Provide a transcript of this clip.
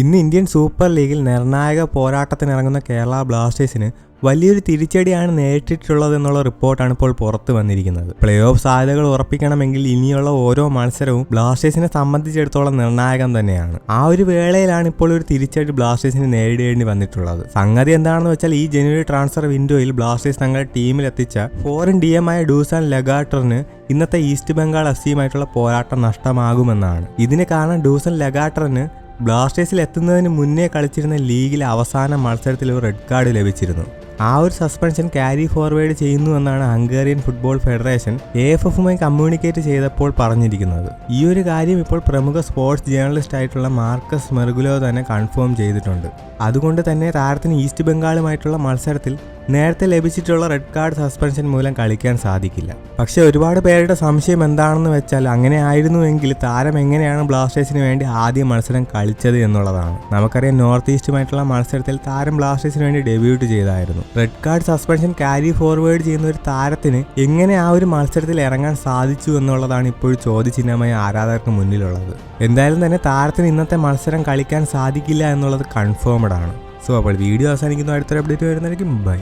ഇന്ന് Indian super ലീഗിൽ നിർണായക പോരാട്ടത്തിനിറങ്ങുന്ന കേരള ബ്ലാസ്റ്റേഴ്സിന് വലിയൊരു തിരിച്ചടിയാണ് നേരിട്ടിട്ടുള്ളതെന്നുള്ള റിപ്പോർട്ടാണ് ഇപ്പോൾ പുറത്തു വന്നിരിക്കുന്നത്. പ്ലേ ഓഫ് സാധ്യതകൾ ഉറപ്പിക്കണമെങ്കിൽ ഇനിയുള്ള ഓരോ മത്സരവും ബ്ലാസ്റ്റേഴ്സിനെ സംബന്ധിച്ചിടത്തോളം നിർണായകം തന്നെയാണ്. ആ ഒരു വേളയിലാണ് ഇപ്പോൾ ഒരു തിരിച്ചടി ബ്ലാസ്റ്റേഴ്സിന് നേരിടേണ്ടി വന്നിട്ടുള്ളത്. സംഗതി എന്താണെന്ന് വെച്ചാൽ ഈ ജനുവരി ട്രാൻസ്ഫർ വിൻഡോയിൽ ബ്ലാസ്റ്റേഴ്സ് തങ്ങളുടെ ടീമിലെത്തിച്ച ഫോറിൻ ഡി എം ആയ ഡൂസാൻ ലഗാട്ടറിന് ഇന്നത്തെ ഈസ്റ്റ് ബംഗാൾ എഫ് സിയുമായിട്ടുള്ള പോരാട്ടം നഷ്ടമാകുമെന്നാണ്. ഇതിന് കാരണം ഡൂസൻ ലഗാട്ടറിന് ബ്ലാസ്റ്റേഴ്സിൽ എത്തുന്നതിന് മുന്നേ കളിച്ചിരുന്ന ലീഗിലെ അവസാന മത്സരത്തിൽ ഒരു റെഡ് കാർഡ് ലഭിച്ചിരുന്നു. ആ ഒരു സസ്പെൻഷൻ ക്യാരി ഫോർവേഡ് ചെയ്യുന്നു എന്നാണ് Hungarian football federation A F എഫുമായി communicate ചെയ്തപ്പോൾ പറഞ്ഞിരിക്കുന്നത്. ഈ ഒരു കാര്യം ഇപ്പോൾ പ്രമുഖ സ്പോർട്സ് ജേർണലിസ്റ്റ് ആയിട്ടുള്ള മാർക്കസ് മെർഗുലോ തന്നെ കൺഫേം ചെയ്തിട്ടുണ്ട്. അതുകൊണ്ട് തന്നെ താരത്തിന് ഈസ്റ്റ് ബംഗാളുമായിട്ടുള്ള മത്സരത്തിൽ നേരത്തെ ലഭിച്ചിട്ടുള്ള റെഡ് കാർഡ് സസ്പെൻഷൻ മൂലം കളിക്കാൻ സാധിക്കില്ല. പക്ഷേ ഒരുപാട് പേരുടെ സംശയം എന്താണെന്ന് വെച്ചാൽ അങ്ങനെ ആയിരുന്നുവെങ്കിൽ താരം എങ്ങനെയാണ് ബ്ലാസ്റ്റേഴ്സിന് വേണ്ടി ആദ്യ മത്സരം കളിച്ചത് എന്നുള്ളതാണ്. നമുക്കറിയാം നോർത്ത് ഈസ്റ്റുമായിട്ടുള്ള മത്സരത്തിൽ താരം ബ്ലാസ്റ്റേഴ്സിന് വേണ്ടി ഡെബ്യൂട്ട് ചെയ്തായിരുന്നു. Red card suspension carry forward ചെയ്യുന്ന ഒരു താരത്തിന് എങ്ങനെ ആ ഒരു മത്സരത്തിൽ ഇറങ്ങാൻ സാധിച്ചു എന്നുള്ളതാണ് ഇപ്പോൾ ചോദ്യചിഹ്നമായി ആരാധകർക്ക് മുന്നിലുള്ളത്. എന്തായാലും തന്നെ താരത്തിന് ഇന്നത്തെ മത്സരം കളിക്കാൻ സാധിക്കില്ല എന്നുള്ളത് കൺഫേംഡ് ആണ്. സോ അപ്പോൾ വീഡിയോ അവസാനിക്കുന്നു. അടുത്തൊരു അപ്ഡേറ്റ് വരുന്നതായിരിക്കും. ബൈ